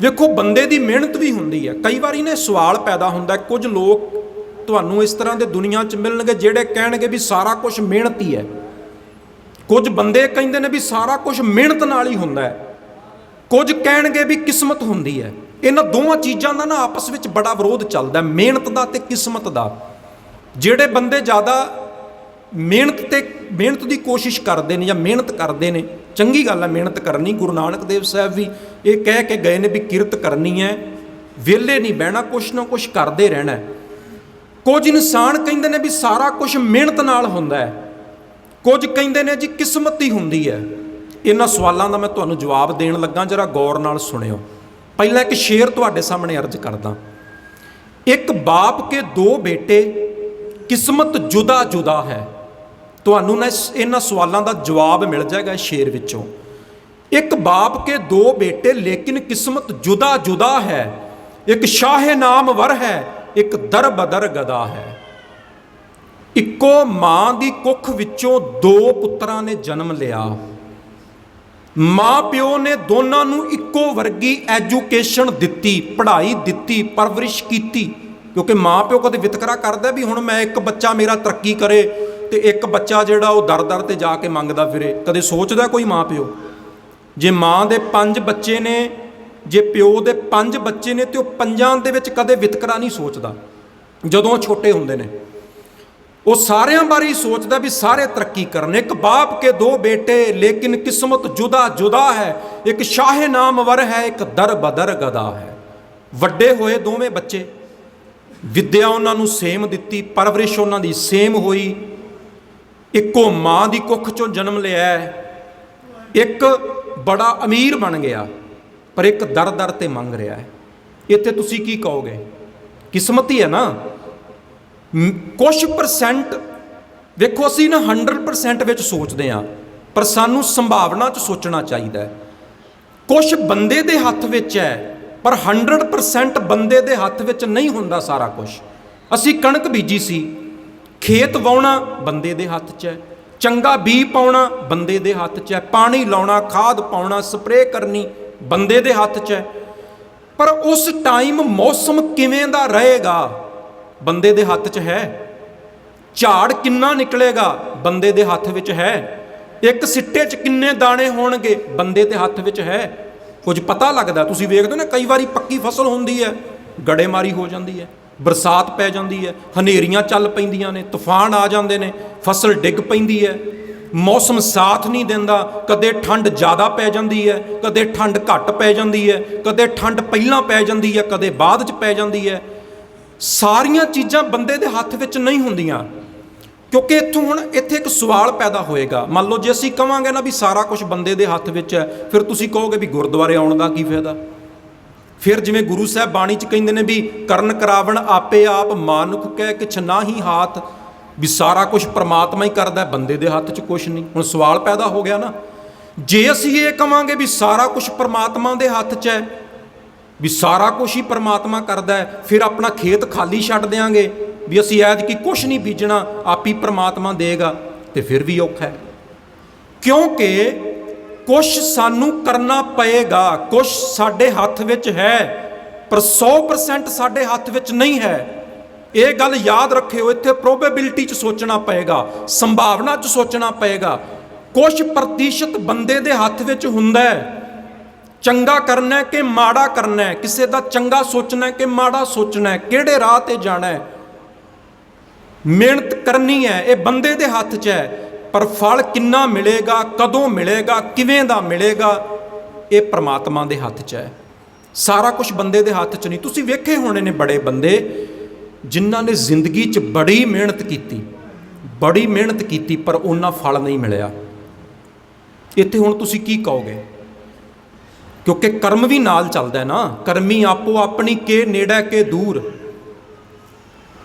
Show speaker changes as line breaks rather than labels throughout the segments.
ਵੇਖੋ, ਬੰਦੇ ਦੀ ਮਿਹਨਤ ਵੀ ਹੁੰਦੀ ਹੈ। ਕਈ ਵਾਰੀ ਨੇ ਸਵਾਲ ਪੈਦਾ ਹੁੰਦਾ ਕੁਝ ਲੋਕ ਤੁਹਾਨੂੰ ਇਸ ਤਰ੍ਹਾਂ ਦੇ ਦੁਨੀਆ 'ਚ ਮਿਲਣਗੇ ਜਿਹੜੇ ਕਹਿਣਗੇ ਵੀ ਸਾਰਾ ਕੁਝ ਮਿਹਨਤ ਹੀ ਹੈ। ਕੁਝ ਬੰਦੇ ਕਹਿੰਦੇ ਨੇ ਵੀ ਸਾਰਾ ਕੁਝ ਮਿਹਨਤ ਨਾਲ ਹੀ ਹੁੰਦਾ ਹੈ। ਕੁਝ ਕਹਿਣਗੇ ਵੀ ਕਿਸਮਤ ਹੁੰਦੀ ਹੈ। ਇਹਨਾਂ ਦੋਵਾਂ ਚੀਜ਼ਾਂ ਦਾ ਨਾ ਆਪਸ ਵਿੱਚ ਬੜਾ ਵਿਰੋਧ ਚੱਲਦਾ ਹੈ। ਮਿਹਨਤ ਦਾ ਤੇ ਕਿਸਮਤ ਦਾ। ਜਿਹੜੇ ਬੰਦੇ ਜ਼ਿਆਦਾ ਮਿਹਨਤ ਤੇ, ਮਿਹਨਤ ਦੀ ਕੋਸ਼ਿਸ਼ ਕਰਦੇ ਨੇ ਜਾਂ ਮਿਹਨਤ ਕਰਦੇ ਨੇ ਚੰਗੀ ਗੱਲ ਹੈ ਮਿਹਨਤ ਕਰਨੀ, ਗੁਰੂ ਨਾਨਕ ਦੇਵ ਸਾਹਿਬ ਵੀ ਇਹ ਕਹਿ ਕੇ ਗਏ ਨੇ ਵੀ ਕਿਰਤ ਕਰਨੀ ਹੈ, ਵਿਹਲੇ ਨਹੀਂ ਬਹਿਣਾ, ਕੁਛ ਨਾ ਕੁਛ ਕਰਦੇ ਰਹਿਣਾ ਕੁਝ ਇਨਸਾਨ ਕਹਿੰਦੇ ਨੇ ਵੀ ਸਾਰਾ ਕੁਝ ਮਿਹਨਤ ਨਾਲ ਹੁੰਦਾ ਹੈ। ਕੁਝ ਕਹਿੰਦੇ ਨੇ ਜੀ ਕਿਸਮਤ ਹੀ ਹੁੰਦੀ ਹੈ। ਇਹਨਾਂ ਸਵਾਲਾਂ ਦਾ ਮੈਂ ਤੁਹਾਨੂੰ ਜਵਾਬ ਦੇਣ ਲੱਗਾ, ਜਰਾ ਗੌਰ ਨਾਲ ਸੁਣਿਓ। ਪਹਿਲਾਂ ਇੱਕ ਸ਼ੇਰ ਤੁਹਾਡੇ ਸਾਹਮਣੇ ਅਰਜ਼ ਕਰਦਾ। ਇੱਕ ਬਾਪ ਕੇ ਦੋ ਬੇਟੇ, ਕਿਸਮਤ ਜੁਦਾ ਜੁਦਾ ਹੈ। ਤੁਹਾਨੂੰ ਨਾ ਇਹਨਾਂ ਸਵਾਲਾਂ ਦਾ ਜਵਾਬ ਮਿਲ ਜਾਏਗਾ ਇਸ ਸ਼ੇਰ ਵਿੱਚੋਂ। ਇੱਕ ਬਾਪ ਕੇ ਦੋ ਬੇਟੇ, ਲੇਕਿਨ ਕਿਸਮਤ ਜੁਦਾ ਜੁਦਾ ਹੈ। ਇੱਕ ਸ਼ਾਹ ਨਾਮ ਵਰ ਹੈ, ਇੱਕ ਦਰ ਬਦਰ ਗਦਾ ਹੈ। ਇੱਕੋ ਮਾਂ ਦੀ ਕੁੱਖ ਵਿੱਚੋਂ ਦੋ ਪੁੱਤਰਾਂ ਨੇ ਜਨਮ ਲਿਆ। ਮਾਂ ਪਿਓ ਨੇ ਦੋਨਾਂ ਨੂੰ ਇੱਕੋ ਵਰਗੀ ਐਜੂਕੇਸ਼ਨ ਦਿੱਤੀ, ਪੜ੍ਹਾਈ ਦਿੱਤੀ, ਪਰਵਰਿਸ਼ ਕੀਤੀ। ਕਿਉਂਕਿ ਮਾਂ ਪਿਓ ਕਦੇ ਵਿਤਕਰਾ ਕਰਦਾ ਵੀ ਹੁਣ ਮੈਂ ਇੱਕ ਬੱਚਾ ਮੇਰਾ ਤਰੱਕੀ ਕਰੇ ਤੇ ਇੱਕ ਬੱਚਾ ਜਿਹੜਾ ਉਹ ਦਰ-ਦਰ ਤੇ ਜਾ ਕੇ ਮੰਗਦਾ ਫਿਰੇ। ਕਦੇ ਸੋਚਦਾ ਕੋਈ ਮਾਂ ਪਿਓ ਜੇ ਮਾਂ ਦੇ ਪੰਜ ਬੱਚੇ ਨੇ, ਜੇ ਪਿਓ ਦੇ ਪੰਜ ਬੱਚੇ ਨੇ, ਤੇ ਉਹ ਪੰਜਾਂ ਦੇ ਵਿੱਚ ਕਦੇ ਵਿਤਕਰਾ ਨਹੀਂ ਸੋਚਦਾ, ਜਦੋਂ ਉਹ ਛੋਟੇ ਹੁੰਦੇ ਨੇ। ਉਹ ਸਾਰਿਆਂ ਬਾਰੇ ਹੀ ਸੋਚਦਾ ਵੀ ਸਾਰੇ ਤਰੱਕੀ ਕਰਨ। ਇੱਕ ਬਾਪ ਕੇ ਦੋ ਬੇਟੇ, ਲੇਕਿਨ ਕਿਸਮਤ ਜੁਦਾ ਜੁਦਾ ਹੈ। ਇੱਕ ਸ਼ਾਹ ਨਾਮਵਰ ਹੈ, ਇੱਕ ਦਰ ਬਦਰ ਗਦਾ ਹੈ। ਵੱਡੇ ਹੋਏ ਦੋਵੇਂ ਬੱਚੇ, ਵਿੱਦਿਆ ਉਹਨਾਂ ਨੂੰ ਸੇਮ ਦਿੱਤੀ, ਪਰਵਰਿਸ਼ ਉਹਨਾਂ ਦੀ ਸੇਮ ਹੋਈ। ਇੱਕੋ ਮਾਂ ਦੀ ਕੁੱਖ ਚੋਂ ਜਨਮ ਲਿਆ ਹੈ। ਇੱਕ ਬੜਾ ਅਮੀਰ ਬਣ ਗਿਆ, ਪਰ ਇੱਕ ਦਰ ਦਰ ਤੇ ਮੰਗ ਰਿਹਾ ਹੈ। ਇੱਥੇ ਤੁਸੀਂ ਕੀ ਕਹੋਗੇ? ਕਿਸਮਤ ਹੀ ਹੈ ਨਾ। ਮ- ਕੁਛ ਪਰਸੈਂਟ ਵੇਖੋ, ਅਸੀਂ ਨਾ 100% ਵਿੱਚ ਸੋਚਦੇ ਆ ਪਰ ਸਾਨੂੰ ਸੰਭਾਵਨਾ 'ਚ ਸੋਚਣਾ ਚਾਹੀਦਾ ਹੈ। ਕੁਛ ਬੰਦੇ ਦੇ ਹੱਥ ਵਿੱਚ ਹੈ, ਪਰ 100% ਬੰਦੇ ਦੇ ਹੱਥ ਵਿੱਚ ਨਹੀਂ ਹੁੰਦਾ ਸਾਰਾ ਕੁਝ ਅਸੀਂ ਕਣਕ ਬੀਜੀ ਸੀ ਖੇਤ ਵਾਉਣਾ ਬੰਦੇ ਦੇ ਹੱਥ 'ਚ ਹੈ, ਚੰਗਾ ਬੀ ਪਾਉਣਾ ਬੰਦੇ ਦੇ ਹੱਥ 'ਚ ਹੈ, ਪਾਣੀ ਲਾਉਣਾ, ਖਾਦ ਪਾਉਣਾ, ਸਪਰੇਅ ਕਰਨੀ ਬੰਦੇ ਦੇ ਹੱਥ 'ਚ ਹੈ। ਪਰ ਉਸ ਟਾਈਮ ਮੌਸਮ ਕਿਵੇਂ ਦਾ ਰਹੇਗਾ, ਬੰਦੇ ਦੇ ਹੱਥ 'ਚ ਹੈ। ਝਾੜ ਕਿੰਨਾ ਨਿਕਲੇਗਾ, ਬੰਦੇ ਦੇ ਹੱਥ ਵਿੱਚ ਹੈ। ਇੱਕ ਸਿੱਟੇ 'ਚ ਕਿੰਨੇ ਦਾਣੇ ਹੋਣਗੇ, ਬੰਦੇ ਦੇ ਹੱਥ ਵਿੱਚ ਹੈ। ਕੁਝ ਪਤਾ ਲੱਗਦਾ, ਤੁਸੀਂ ਵੇਖਦੇ ਹੋ ਨਾ, ਕਈ ਵਾਰੀ ਪੱਕੀ ਫਸਲ ਹੁੰਦੀ ਹੈ, ਗੜੇਮਾਰੀ ਹੋ ਜਾਂਦੀ ਹੈ। ਬਰਸਾਤ ਪੈ ਜਾਂਦੀ ਹੈ, ਹਨੇਰੀਆਂ ਚੱਲ ਪੈਂਦੀਆਂ ਨੇ, ਤੂਫਾਨ ਆ ਜਾਂਦੇ ਨੇ, ਫਸਲ ਡਿੱਗ ਪੈਂਦੀ ਹੈ। ਮੌਸਮ ਸਾਥ ਨਹੀਂ ਦਿੰਦਾ, ਕਦੇ ਠੰਡ ਜ਼ਿਆਦਾ ਪੈ ਜਾਂਦੀ ਹੈ, ਕਦੇ ਠੰਡ ਘੱਟ ਪੈ ਜਾਂਦੀ ਹੈ, ਕਦੇ ਠੰਡ ਪਹਿਲਾਂ ਪੈ ਜਾਂਦੀ ਹੈ, ਕਦੇ ਬਾਅਦ 'ਚ ਪੈ ਜਾਂਦੀ ਹੈ। ਸਾਰੀਆਂ ਚੀਜ਼ਾਂ ਬੰਦੇ ਦੇ ਹੱਥ ਵਿੱਚ ਨਹੀਂ ਹੁੰਦੀਆਂ, ਕਿਉਂਕਿ ਇੱਥੋਂ ਹੁਣ ਇੱਥੇ ਇੱਕ ਸਵਾਲ ਪੈਦਾ ਹੋਏਗਾ। ਮੰਨ ਲਓ ਜੇ ਅਸੀਂ ਕਵਾਂਗੇ ਨਾ ਵੀ ਸਾਰਾ ਕੁਝ ਬੰਦੇ ਦੇ ਹੱਥ ਵਿੱਚ ਹੈ, ਫਿਰ ਤੁਸੀਂ ਕਹੋਗੇ ਵੀ ਗੁਰਦੁਆਰੇ ਆਉਣ ਦਾ ਕੀ ਫਾਇਦਾ? ਫਿਰ ਜਿਵੇਂ ਗੁਰੂ ਸਾਹਿਬ ਬਾਣੀ ਚ ਕਹਿੰਦੇ ਨੇ ਵੀ ਕਰਨ ਕਰਾਵਣ ਆਪੇ ਆਪ ਮਾਨੁਖ ਕਹਿ ਕਿਛ ਨਾਹੀ ਹਾਥ, ਵੀ ਸਾਰਾ ਕੁਝ ਪ੍ਰਮਾਤਮਾ ਹੀ ਕਰਦਾ ਬੰਦੇ ਦੇ ਹੱਥ 'ਚ ਕੁਝ ਨਹੀਂ। ਹੁਣ ਸਵਾਲ ਪੈਦਾ ਹੋ ਗਿਆ ਨਾ, ਜੇ ਅਸੀਂ ਇਹ ਕਵਾਂਗੇ ਵੀ ਸਾਰਾ ਕੁਝ ਪ੍ਰਮਾਤਮਾ ਦੇ ਹੱਥ 'ਚ ਹੈ, ਵੀ ਸਾਰਾ ਕੁਝ ਹੀ ਪ੍ਰਮਾਤਮਾ ਕਰਦਾ ਹੈ, ਫਿਰ ਆਪਣਾ ਖੇਤ ਖਾਲੀ ਛੱਡ ਦਿਆਂਗੇ, ਵੀ ਅਸੀਂ ਐਦ ਕੀ ਕੁਝ ਨਹੀਂ ਬੀਜਣਾ, ਆਪ ਹੀ ਪ੍ਰਮਾਤਮਾ ਦੇਗਾ, ਤੇ ਫਿਰ ਵੀ ਔਖਾ ਹੈ। ਕਿਉਂਕਿ ਕੁਝ ਸਾਨੂੰ ਕਰਨਾ ਪਏਗਾ। ਕੁਝ ਸਾਡੇ ਹੱਥ ਵਿੱਚ ਹੈ, ਪਰ 100% ਸਾਡੇ ਹੱਥ ਵਿੱਚ ਨਹੀਂ ਹੈ। ਇਹ ਗੱਲ ਯਾਦ ਰੱਖਿਓ, ਇੱਥੇ ਪ੍ਰੋਬੇਬਿਲਿਟੀ 'ਚ ਸੋਚਣਾ ਪਏਗਾ, ਸੰਭਾਵਨਾ 'ਚ ਸੋਚਣਾ ਪਏਗਾ। ਕੁਝ ਪ੍ਰਤੀਸ਼ਤ ਬੰਦੇ ਦੇ ਹੱਥ ਵਿੱਚ ਹੁੰਦਾ ਹੈ, ਚੰਗਾ ਕਰਨਾ ਹੈ ਕਿ ਮਾੜਾ ਕਰਨਾ ਹੈ। ਕਿਸੇ ਦਾ ਚੰਗਾ ਸੋਚਣਾ ਹੈ ਕਿ ਮਾੜਾ ਸੋਚਣਾ ਹੈ। ਕਿਹੜੇ ਰਾਹ ਤੇ ਜਾਣਾ ਹੈ? ਮਿਹਨਤ ਕਰਨੀ ਹੈ, ਇਹ ਬੰਦੇ ਦੇ ਹੱਥ 'ਚ ਹੈ। ਪਰ ਫਲ ਕਿੰਨਾ ਮਿਲੇਗਾ, ਕਦੋਂ ਮਿਲੇਗਾ, ਕਿਵੇਂ ਦਾ ਮਿਲੇਗਾ, ਇਹ ਪ੍ਰਮਾਤਮਾ ਦੇ ਹੱਥ 'ਚ ਹੈ। ਸਾਰਾ ਕੁਝ ਬੰਦੇ ਦੇ ਹੱਥ 'ਚ ਨਹੀਂ। ਤੁਸੀਂ ਵੇਖੇ ਹੋਣੇ ਨੇ ਬੜੇ ਬੰਦੇ ਜਿਨ੍ਹਾਂ ਨੇ ਜ਼ਿੰਦਗੀ 'ਚ ਬੜੀ ਮਿਹਨਤ ਕੀਤੀ, ਬੜੀ ਮਿਹਨਤ ਕੀਤੀ, ਪਰ ਉਹਨਾਂ ਫਲ ਨਹੀਂ ਮਿਲਿਆ। ਇੱਥੇ ਹੁਣ ਤੁਸੀਂ ਕੀ ਕਹੋਗੇ? ਕਿਉਂਕਿ ਕਰਮ ਵੀ ਨਾਲ ਚੱਲਦਾ ਹੈ ਨਾ। ਕਰਮੀ ਆਪੋ ਆਪਣੀ ਕੇ ਨੇੜੇ ਕੇ ਦੂਰ।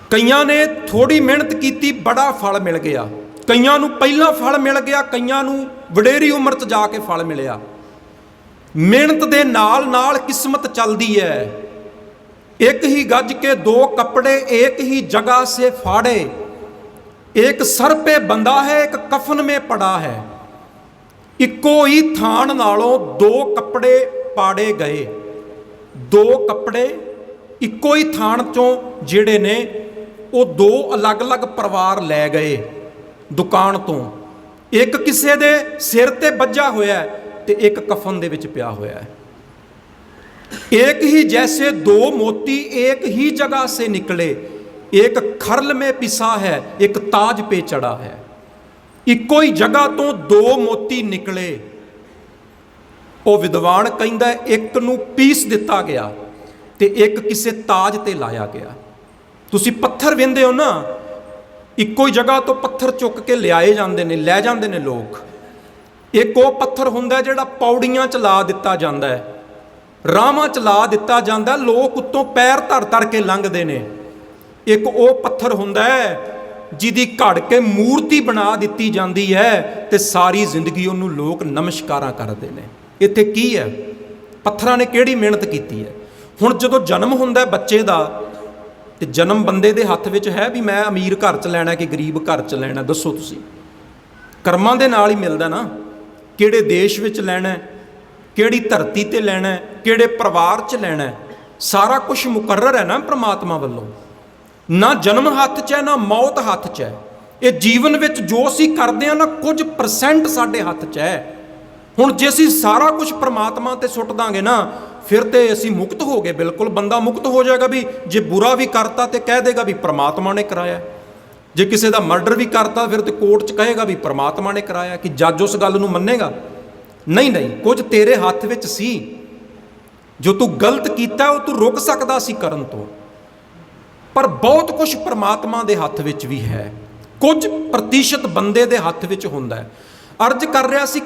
ਕਈਆਂ ਨੇ ਥੋੜੀ ਮਿਹਨਤ ਕੀਤੀ, ਬੜਾ ਫਲ ਮਿਲ ਗਿਆ। ਕਈਆਂ ਨੂੰ ਪਹਿਲਾਂ ਫਲ ਮਿਲ ਗਿਆ, ਕਈਆਂ ਨੂੰ ਵਡੇਰੀ ਉਮਰ 'ਚ ਜਾ ਕੇ ਫਲ ਮਿਲਿਆ। ਮਿਹਨਤ ਦੇ ਨਾਲ ਨਾਲ ਕਿਸਮਤ ਚੱਲਦੀ ਹੈ ਇੱਕ ਹੀ ਗੱਜ ਕੇ ਦੋ ਕੱਪੜੇ, ਇੱਕ ਹੀ ਜਗ੍ਹਾ ਸੇ ਫਾੜੇ। ਇੱਕ ਸਰ ਪੇ ਬੰਦਾ ਹੈ, ਇੱਕ ਕਫਨ ਮੇ ਪੜਾ ਹੈ। ਇੱਕੋ ਹੀ ਥਾਨ ਨਾਲੋਂ ਦੋ ਕੱਪੜੇ ਪਾੜੇ ਗਏ। ਦੋ ਕੱਪੜੇ ਇੱਕੋ ਹੀ ਥਾਣ ਚੋਂ ਜਿਹੜੇ ਨੇ, ਉਹ ਦੋ ਅਲੱਗ-ਅਲੱਗ ਪਰਿਵਾਰ ਲੈ ਗਏ। ਦੁਕਾਨ ਤੋਂ ਇੱਕ ਕਿਸੇ ਦੇ ਸਿਰ ਤੇ ਵੱਜਾ ਹੋਇਆ ਹੈ ਤੇ ਇੱਕ ਕਫਨ ਦੇ ਵਿੱਚ ਪਿਆ ਹੋਇਆ ਹੈ एक ही जैसे दो मोती एक ही जगह से निकले एक खरल में पिसा है एक ताज पे चढ़ा है ਇੱਕੋ ਹੀ ਜਗ੍ਹਾ ਤੋਂ ਦੋ ਮੋਤੀ ਨਿਕਲੇ ਉਹ ਵਿਦਵਾਨ ਕਹਿੰਦਾ ਹੈ, ਇੱਕ ਨੂੰ ਪੀਸ ਦਿੱਤਾ ਗਿਆ ਤੇ ਇੱਕ ਕਿਸੇ ਤਾਜ ਤੇ ਲਾਇਆ ਗਿਆ ਤੁਸੀਂ ਪੱਥਰ ਵਿੰਦੇ ਹੋ ਨਾ ਇੱਕੋ ਹੀ ਜਗ੍ਹਾ ਤੋਂ ਪੱਥਰ ਚੁੱਕ ਕੇ ਲਿਆਏ ਜਾਂਦੇ ਨੇ, ਲੈ ਜਾਂਦੇ ਨੇ ਲੋਕ। ਇੱਕ ਉਹ ਪੱਥਰ ਹੁੰਦਾ ਜਿਹੜਾ ਪੌੜੀਆਂ ਚ ਲਾ ਦਿੱਤਾ ਜਾਂਦਾ ਹੈ, ਰਾਹਾਂ ਚ ਲਾ ਦਿੱਤਾ ਜਾਂਦਾ ਲੋਕ ਉੱਤੋਂ ਪੈਰ ਧਰ ਧਰ ਕੇ ਲੰਘਦੇ ਨੇ। ਇੱਕ ਉਹ ਪੱਥਰ ਹੁੰਦਾ ਹੈ ਜਿਹਦੀ ਘੜ ਕੇ ਮੂਰਤੀ ਬਣਾ ਦਿੱਤੀ ਜਾਂਦੀ ਹੈ ਤੇ ਸਾਰੀ ਜ਼ਿੰਦਗੀ ਉਹਨੂੰ ਲੋਕ ਨਮਸਕਾਰਾਂ ਕਰਦੇ ਨੇ। ਇੱਥੇ ਕੀ ਹੈ? ਪੱਥਰਾਂ ਨੇ ਕਿਹੜੀ ਮਿਹਨਤ ਕੀਤੀ ਹੈ? ਹੁਣ ਜਦੋਂ ਜਨਮ ਹੁੰਦਾ ਬੱਚੇ ਦਾ ਤੇ ਜਨਮ ਬੰਦੇ ਦੇ ਹੱਥ ਵਿੱਚ ਹੈ ਵੀ ਮੈਂ ਅਮੀਰ ਘਰ ਚ ਲੈਣਾ ਕਿ ਗਰੀਬ ਘਰ ਚ ਲੈਣਾ, ਦੱਸੋ ਤੁਸੀਂ। ਕਰਮਾਂ ਦੇ ਨਾਲ ਹੀ ਮਿਲਦਾ ਨਾ, ਕਿਹੜੇ ਦੇਸ਼ ਵਿੱਚ ਲੈਣਾ ਕਿਹੜੀ ਧਰਤੀ ਤੇ ਲੈਣਾ ਕਿਹੜੇ ਪਰਿਵਾਰ 'ਚ ਲੈਣਾ ਸਾਰਾ ਕੁਝ ਮੁਕਰਰ ਹੈ ਨਾ ਪ੍ਰਮਾਤਮਾ ਵੱਲੋਂ। ਨਾ ਜਨਮ ਹੱਥ 'ਚ ਹੈ, ਨਾ ਮੌਤ ਹੱਥ 'ਚ ਹੈ। ਇਹ ਜੀਵਨ ਵਿੱਚ ਜੋ ਅਸੀਂ ਕਰਦੇ ਹਾਂ ਨਾ, ਕੁਝ ਪਰਸੈਂਟ ਸਾਡੇ ਹੱਥ 'ਚ ਹੈ। ਹੁਣ ਜੇ ਅਸੀਂ ਸਾਰਾ ਕੁਝ ਪ੍ਰਮਾਤਮਾ ਤੇ ਸੁੱਟ ਦਾਂਗੇ ਨਾ ਫਿਰ ਤੇ ਅਸੀਂ ਮੁਕਤ ਹੋ ਗਏ, ਬਿਲਕੁਲ ਬੰਦਾ ਮੁਕਤ ਹੋ ਜਾਏਗਾ ਵੀ ਜੇ ਬੁਰਾ ਵੀ ਕਰਤਾ ਤੇ ਕਹਿ ਦੇਗਾ ਵੀ ਪ੍ਰਮਾਤਮਾ ਨੇ ਕਰਾਇਆ। ਜੇ ਕਿਸੇ ਦਾ ਮਰਡਰ ਵੀ ਕਰਤਾ ਫਿਰ ਤੇ ਕੋਰਟ 'ਚ ਕਹੇਗਾ ਵੀ ਪ੍ਰਮਾਤਮਾ ਨੇ ਕਰਾਇਆ ਕਿ ਜੱਜ ਉਸ ਗੱਲ ਨੂੰ ਮੰਨੇਗਾ। ਨਹੀਂ ਨਹੀਂ, ਕੁਝ ਤੇਰੇ ਹੱਥ ਵਿੱਚ ਸੀ। ਜੋ ਤੂੰ ਗਲਤ ਕੀਤਾ, ਉਹ ਤੂੰ ਰੁਕ ਸਕਦਾ ਸੀ ਕਰਨ ਤੋਂ। ਪਰ ਬਹੁਤ ਕੁਝ ਪ੍ਰਮਾਤਮਾ ਦੇ ਹੱਥ ਵਿੱਚ ਵੀ ਹੈ। ਕੁਝ ਪ੍ਰਤੀਸ਼ਤ ਬੰਦੇ ਦੇ ਹੱਥ ਵਿੱਚ ਹੁੰਦਾ ਹੈ। ਅਰਜ਼ ਕਰ ਰਿਹਾ ਸੀ